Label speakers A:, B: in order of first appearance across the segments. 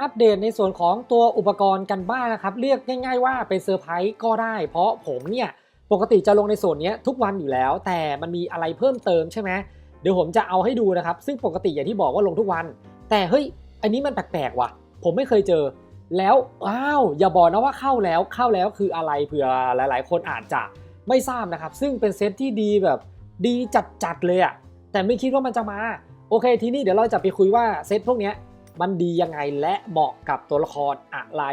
A: อัปเดตในส่วนของตัวอุปกรณ์กันบ้างนะครับ เรียกง่ายๆว่าเป็นเซอร์ไพรส์ก็ได้ เพราะผมเนี่ยปกติจะลงในส่วนนี้ทุกวันอยู่แล้ว แต่มันมีอะไรเพิ่มเติมใช่ไหมเดี๋ยวผมจะเอาให้ดูนะครับ ซึ่งปกติอย่างที่บอกว่าลงทุกวัน แต่เฮ้ยอันนี้มันแปลกๆว่ะ ผมไม่เคยเจอ แล้วอ้าวอย่าบอกนะว่าเข้าแล้วเข้าแล้วคืออะไรเผื่อหลาย ๆ คนอาจจะไม่ทราบนะครับ ซึ่งเป็นเซตที่ดีแบบดีจัดๆเลยอะแต่ไม่คิดว่ามันจะมา โอเคทีนี้เดี๋ยวเราจะไปคุยว่าเซตพวกเนี้ย มันดียังไงและเหมาะกับตัวละครอะไร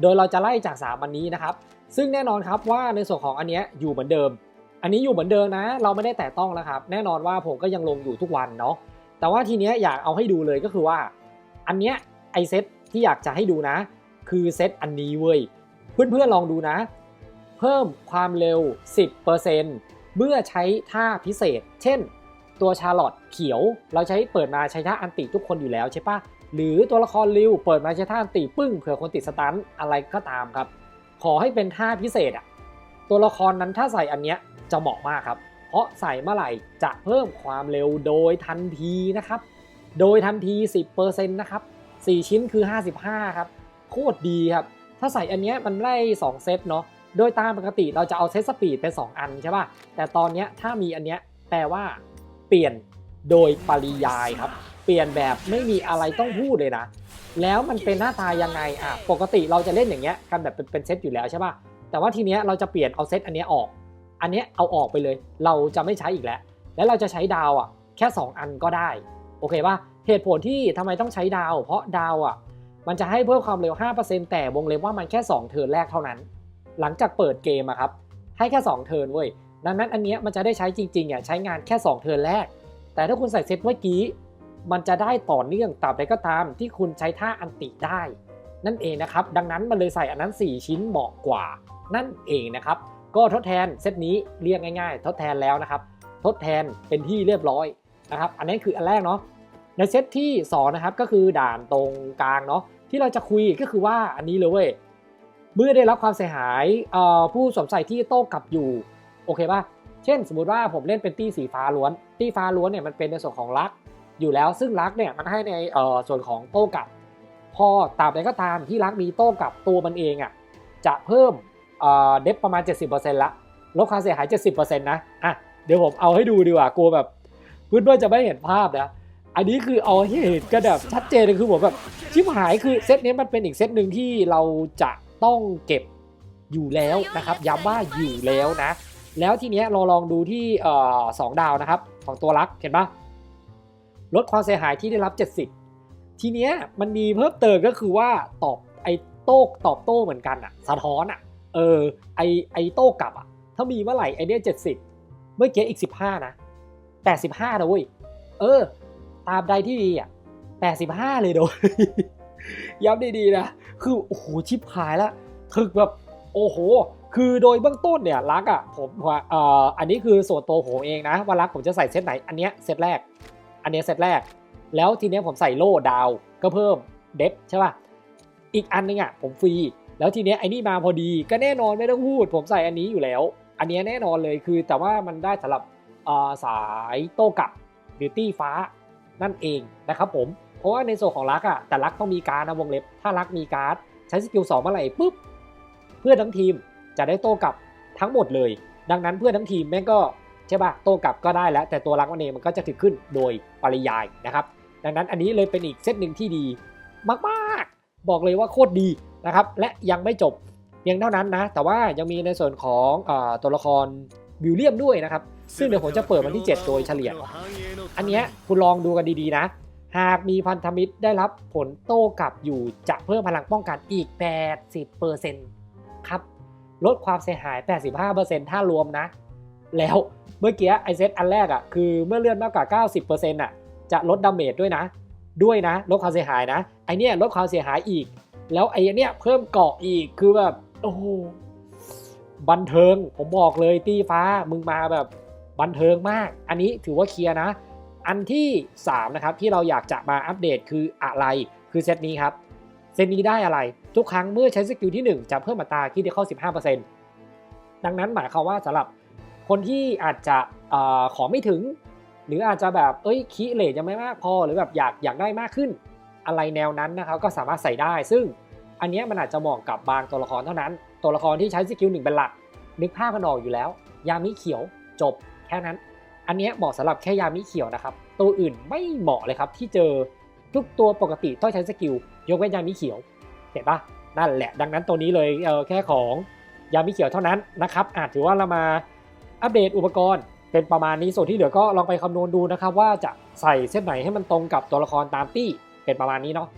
A: โดยเราจะไล่จากสามอันนี้นะครับ ซึ่งแน่นอนครับว่าในส่วนของอันนี้อยู่เหมือนเดิม อันนี้อยู่เหมือนเดิมนะ เราไม่ได้แตะต้องนะครับ แน่นอนว่าผมก็ยังลงอยู่ทุกวันเนาะ แต่ว่าทีเนี้ยอยากเอาให้ดูเลยก็คือว่า อันเนี้ยไอเซตที่อยากจะให้ดูนะ คือเซตอันนี้เว้ย เพื่อนๆลองดูนะ เพิ่มความเร็ว 10%เมื่อใช้ท่าพิเศษ เช่นตัวชาร์ลอตเขียว เราใช้เปิดมาใช้ท่าอันติทุกคนอยู่แล้วใช่ปะ หรือตัวละครริวเปิดมาใช้ท่านติปึ้งเผื่อคนติดสตันอะไรก็ตามครับ ขอให้เป็นท่าพิเศษอะตัวละครนั้นถ้าใส่อันเนี้ยจะเหมาะมากครับ เพราะใส่เมื่อไหร่จะเพิ่มความเร็วโดยทันทีนะครับ โดยทันที 10%นะครับ 4 ชิ้นคือ 55 ครับ โคตรดีครับ ถ้าใส่อันเนี้ยมันไล่2เซตเนาะ โดยตามปกติเราจะเอาเซตสปีดเป็น 2 อันใช่ป่ะ แต่ตอนเนี้ยถ้ามีอันเนี้ยแปลว่า เปลี่ยนโดยปริยายครับ เปลี่ยนแบบไม่มีอะไรต้องพูดเลยนะ แล้วมันเป็นหน้าตายังไงอะปกติเราจะเล่นอย่างเงี้ยกันแบบเป็นเซตอยู่แล้วใช่ป่ะแต่ว่าทีเนี้ยเราจะเปลี่ยนเอาเซตอันเนี้ยออก อันเนี้ยเอาออกไปเลย เราจะไม่ใช้อีกแล้ว แล้วเราจะใช้ดาวอะแค่ 2 อันก็ได้โอเคป่ะเหตุผลที่ทำไมต้องใช้ดาว เพราะดาวอะมันจะให้เพิ่มความเร็ว 5%แต่วงเล็บว่ามันแค่ 2 เทิร์นแรกเท่านั้น หลังจากเปิดเกมอะครับ ให้แค่ 2 เทิร์นเว้ย ดังนั้นอันเนี้ยมันจะได้ใช้จริงๆอะใช้งานแค่ 2 เทิร์นแรก แต่ถ้าคุณใส่เซตเมื่อกี้ มันจะได้ต่อเนื่องตราบใดก็ตามที่คุณใช้ท่าอันติได้ นั่นเองนะครับ ดังนั้นมันเลยใส่อันนั้น 4 ชิ้นเหมาะกว่า นั่นเองนะครับ ก็ทดแทนเซตนี้เรียกง่าย ๆ ทดแทนแล้วนะครับ ทดแทนเป็นที่เรียบร้อยนะครับ อันนี้คืออันแรกเนาะในเซตที่2นะครับก็คือด่านตรงกลางเนาะที่เราจะคุยก็คือว่าอันนี้เลยเว้ยเมื่อได้รับความเสียหายผู้สวมใส่ที่โต้กลับอยู่โอเคป่ะเช่น สมมติว่าผมเล่นเป็นตี้สีฟ้าล้วน ตี้ฟ้าล้วนเนี่ยมันเป็นในส่วนของลัก อยู่แล้วซึ่งลักเนี่ยมันให้ในส่วนของโต้กับ พอตาบใดก็ตามที่ลักมีโต้กับตัวมันเองอะจะเพิ่มเดฟประมาณ 70%ละลดความเสียหาย 70%นะอะเดี๋ยวผมเอาให้ดูดีกว่ากลัวแบบเพื่อนๆจะไม่เห็นภาพนะอันนี้คือเอาให้เห็นกันแบบชัดเจนเลยคือผมแบบชิบหายคือเซตนี้มันเป็นอีกเซตหนึ่งที่เราจะต้องเก็บอยู่แล้วนะครับย้ำว่าอยู่แล้วนะ แล้วทีเนี้ยเราลองดูที่สองดาวนะครับ ของตัวรักเห็นปะ ลดความเสียหายที่ได้รับ 70 ทีเนี้ยมันมีเพิ่มเติมก็คือว่าตอบไอ้โต้ตอบโต้เหมือนกันอะสะท้อนอะเออไอไอโต้กลับอะถ้ามีเมื่อไหร่ไอเนี้ย70เมื่อกี้อีก15นะ85นะเว้ยเออ ตามใดที่ดีอะ85เลยโดยย้ำดีๆนะคือโอ้โหชิบหายแล้วถึกแบบโอ้โห คือโดยเบื้องต้นเนี่ยรักอะผมว่าเอ่ออันนี้คือส่วนตัวผมเองนะว่ารักผมจะใส่เซตไหนอันเนี้ยเซตแรก อันนี้เซตแรก แล้วทีเนี้ยผมใส่โล่ดาวก็เพิ่มเดฟใช่ป่ะ อีกอันนึงอะผมฟรี แล้วทีเนี้ยไอ้นี่มาพอดีก็แน่นอนไม่ต้องพูด ผมใส่อันนี้อยู่แล้ว อันนี้แน่นอนเลยคือแต่ว่ามันได้สำหรับสายโต้กลับหรือตี้ฟ้านั่นเองนะครับผม เพราะว่าในส่วนของลักอะแต่ลักต้องมีการนะวงเล็บ ถ้าลักมีการ์ดใช้สกิลสองเมื่อไหร่ปุ๊บเพื่อนทั้งทีมจะได้โต้กลับทั้งหมดเลย ดังนั้นเพื่อนทั้งทีมแม่งก็ ใช่ป่ะโต้กลับก็ได้แล้ว แต่ตัวลักมันเองมันก็จะถึงขึ้นโดยปริยายนะครับ ดังนั้นอันนี้เลยเป็นอีกเซตหนึ่งที่ดีมากๆ บอกเลยว่าโคตรดีนะครับและยังไม่จบเพียงเท่านั้นนะ แต่ว่ายังมีในส่วนของอตัวละครวิลเลียมด้วยนะครับ ซึ่งเดี๋ยวผมจะเปิดวันที่ 7 โดยเฉลี่ย อันนี้คุณลองดูกันดีๆนะ หากมีพันธมิตรได้รับผลโต้กลับอยู่จะเพิ่มพลังป้องกันอีก 80%ครับ ลดความเสียหาย 85%ถ้ารวมนะ แล้วเมื่อกี้ไอเซตอันแรกอะ่ะคือเมื่อเลื่อนมากกว่า 90%อะจะลดดาเมจด้วยนะ ด้วยนะ ลดความเสียหายนะ ไอเนี้ยลดความเสียหายอีก แล้วไอเนี้ยเพิ่มเกาะอีกคือแบบโอ้โหบันเทิงผมบอกเลยตีฟ้ามึงมาแบบบันเทิงมาก อันนี้ถือว่าเคลียร์นะ อันที่ 3 นะครับ ที่เราอยากจะมาอัปเดตคืออะไรคือเซตนี้ครับ เซตนี้ได้อะไร ทุกครั้งเมื่อใช้สกิลที่ 1 จะเพิ่มอัตราคิดได้เข้า 15%ดังนั้นหมายความว่าสำหรับ คนที่อาจจะอขอไม่ถึง หรืออาจจะแบบเอ้ยคีเลทยังไม่มากพอ หรือแบบอยากอยากได้มากขึ้น อะไรแนวนั้นนะครับก็สามารถใส่ได้ ซึ่งอันนี้มันอาจจะเหมาะกับบางตัวละครเท่านั้น ตัวละครที่ใช้สกิลหนึ่งเป็นหลัก นึกภาพกันออกอยู่แล้ว ยามิเขียวจบแค่นั้น อันนี้เหมาะสำหรับแค่ยามิเขียวนะครับ ตัวอื่นไม่เหมาะเลยครับที่เจอทุกตัวปกติต้องใช้สกิลยกเว้นยามิเขียวเห็นปะนั่นแหละดังนั้นตัวนี้เลยเออแค่ของยามิเขียวเท่านั้นนะครับอาจถือว่าเรามา อัปเดตอุปกรณ์เป็นประมาณนี้ส่วนที่เหลือก็ลองไปคำนวณดูนะครับว่าจะใส่เส้นไหนให้มันตรงกับตัวละครตามตี้เป็นประมาณนี้เนาะ